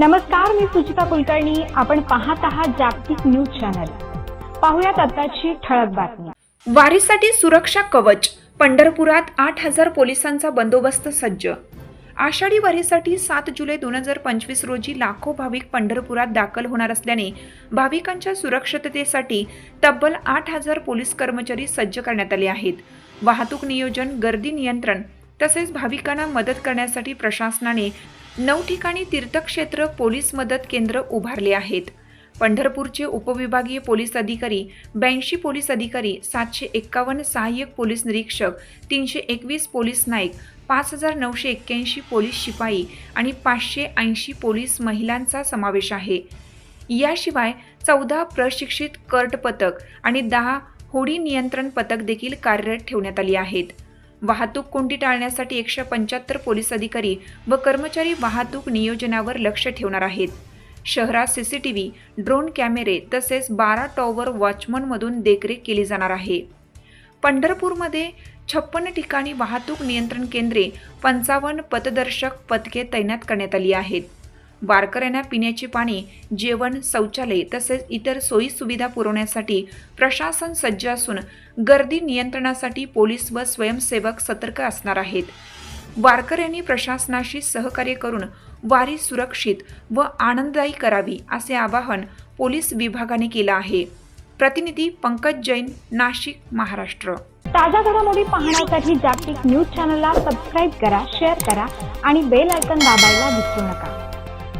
नमस्कार मी सुचिता कुलकर्णी. आपण पाहत आहात जागतिक न्यूज चॅनल. पाहुयात आताची ठळक बातमी. वारीसाठी सुरक्षा कवच. पंढरपुरात आठ हजार पोलिसांचा बंदोबस्त सज्ज. आषाढी वारीसाठी सात जुलै दोन हजार पंचवीस रोजी लाखो भाविक पंढरपुरात दाखल होणार असल्याने भाविकांच्या सुरक्षिततेसाठी तब्बल आठ हजार पोलीस कर्मचारी सज्ज करण्यात आले आहेत. वाहतूक नियोजन गर्दी नियंत्रण तसेच भाविकांना मदत करण्यासाठी प्रशासनाने नऊ ठिकाणी तीर्थक्षेत्र पोलीस मदत केंद्र उभारले आहेत. पंढरपूरचे उपविभागीय पोलीस अधिकारी ब्याऐंशी पोलीस अधिकारी सातशे एक्कावन्न सहाय्यक पोलीस निरीक्षक तीनशे एकवीस पोलीस नाईक पाच हजार नऊशे एक्क्याऐंशी पोलीस शिपाई आणि पाचशे ऐंशी पोलीस महिलांचा समावेश आहे. याशिवाय चौदा प्रशिक्षित कर्ट पथक आणि दहा होडी नियंत्रण पथक देखील कार्यरत ठेवण्यात आली आहेत. वाहतूक कोंडी टाळण्यासाठी एकशे पंच्याहत्तर पोलीस अधिकारी व कर्मचारी वाहतूक नियोजनावर लक्ष ठेवणार आहेत. शहरात C C T V drone कॅमेरे तसेच बारा टॉवर वॉचमनमधून देखरेख केली जाणार आहे. पंढरपूरमध्ये छप्पन्न ठिकाणी वाहतूक नियंत्रण केंद्रे पंचावन्न पथदर्शक पथके तैनात करण्यात आली आहेत. वारकऱ्यांना पिण्याचे पाणी जेवण शौचालय तसेच इतर सोयी सुविधा पुरवण्यासाठी प्रशासन सज्ज असून गर्दी नियंत्रणासाठी पोलीस व स्वयंसेवक सतर्क असणार आहेत. वारकऱ्यांनी प्रशासनाशी सहकार्य करून वारी सुरक्षित व आनंददायी करावी असे आवाहन पोलीस विभागाने केलं आहे. प्रतिनिधी पंकज जैन नाशिक महाराष्ट्र. ताज्या घडामोडी पाहण्यासाठी जागतिक न्यूज चॅनलला सबस्क्राईब करा शेअर करा आणि बेल आयकॉन दाबायला विसरू नका.